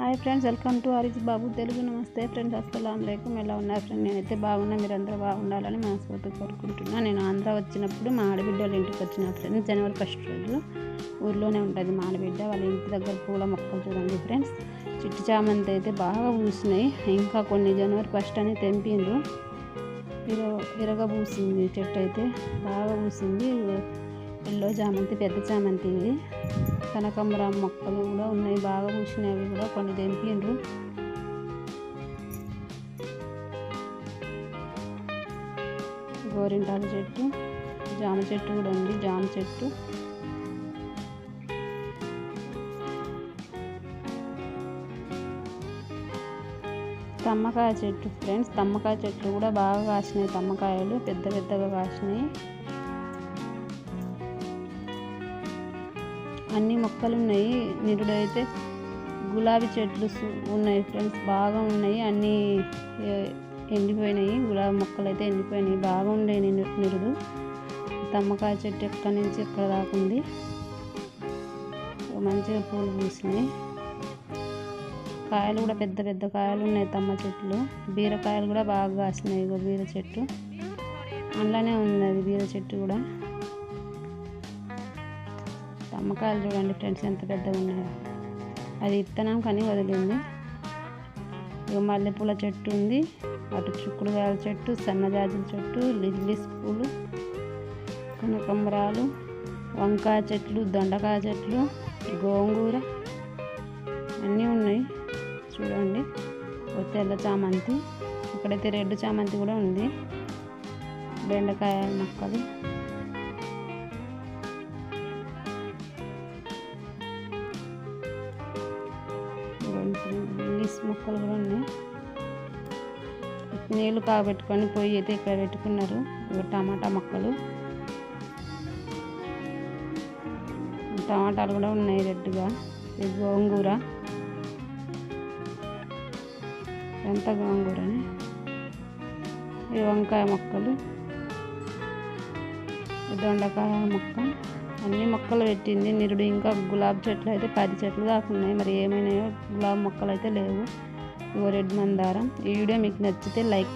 Hi friends welcome to Harish Babu. Telugu నమస్తే friends అస్సలం లేకం ఎలా ఉన్నారు ఫ్రెండ్ నేనైతే బాగున్నా మీరందరూ బాగుండాలని మనస్ఫూర్తి కోరుకుంటున్నాను నేను ఆంధ్ర వచ్చినప్పుడు మా ఆడబిడ్డ వాళ్ళ ఇంటికి వచ్చిన ఫ్రెండ్స్ జనవరి ఫస్ట్ రోజు ఊర్లోనే ఉంటుంది మా ఆడబిడ్డ. వాళ్ళ ఇంటి దగ్గర పూల మొక్కలు చూడండి ఫ్రెండ్స్. చిట్టి చామంతి అయితే బాగా పూసినాయి. ఇంకా కొన్ని జనవరి ఫస్ట్ అని తెంపిండ్రు. ఇర ఇరగ పూసింది చెట్టు అయితే. బాగా పూసింది. ఎల్లో చామంతి పెద్ద చామంతి ఇది. కనకాంబరం మొక్కలు కూడా ఉన్నాయి. బాగా పూసినాయి అవి కూడా కొన్ని తెంపిండ్రు గోరింటాకు చెట్టు జామ చెట్టు కూడా ఉంది. జామ చెట్టు. తమ్మకాయ చెట్టు ఫ్రెండ్స్. తమ్మకాయ చెట్లు కూడా బాగా కాసినాయి. తమ్మకాయలు పెద్ద పెద్దగా కాసినాయి. అన్ని మొక్కలు ఉన్నాయి నిరుడైతే గులాబీ చెట్లు ఉన్నాయి ఫ్రెండ్స్. బాగా ఉన్నాయి. అన్నీ ఎండిపోయినాయి. గులాబీ మొక్కలు అయితే ఎండిపోయినాయి. బాగా ఉండే నిరుడు. తమ్మకాయ చెట్టు ఎక్కడి నుంచి ఎక్కడ దాకా ఉంది? మంచిగా పూలు పూసినాయి. కాయలు కూడా పెద్ద పెద్ద కాయలు ఉన్నాయి తమ్మ చెట్లు. బీరకాయలు కూడా బాగా కాసినాయి. ఇగో బీర చెట్టు. అందులోనే ఉంది అది బీర చెట్టు కూడా. అమ్మకాయలు చూడండి ఫ్రెండ్స్ ఎంత పెద్దగా ఉన్నాయో. అది ఇత్తనం కానీ వదిలింది. ఇక మల్లెపూల చెట్టు ఉంది. అటు చుక్కుడుకాయల చెట్టు సన్నజాజుల చెట్టు లిల్లీస్ పూలు కనకంబరాలు వంకాయ చెట్లు దొండకాయ చెట్లు గోంగూర అన్నీ ఉన్నాయి. చూడండి. ఒక తెల్ల చామంతి. ఇక్కడైతే రెడ్ చామంతి కూడా ఉంది. బెండకాయ మొక్కలు. లిల్లీస్ మొక్కలు కూడా ఉన్నాయి. నీళ్ళు కాబెట్టుకొని పొయ్యి అయితే ఇక్కడ పెట్టుకున్నారు. ఇవి టమాటా మొక్కలు. టమాటాలు కూడా ఉన్నాయి రెడ్గా. ఇది గోంగూర ఎంత గోంగూరని ఈ వంకాయ మొక్కలు. దొండకాయ మొక్క. మొక్కలు పెట్టింది. నిరుడు ఇంకా గులాబీ చెట్లు అయితే పది చెట్లు దాకా ఉన్నాయి. మరి ఏమైనాయో గులాబీ మొక్కలు అయితే లేవు. ఇగో రెడ్ మందారం. ఈ వీడియో మీకు నచ్చితే లైక్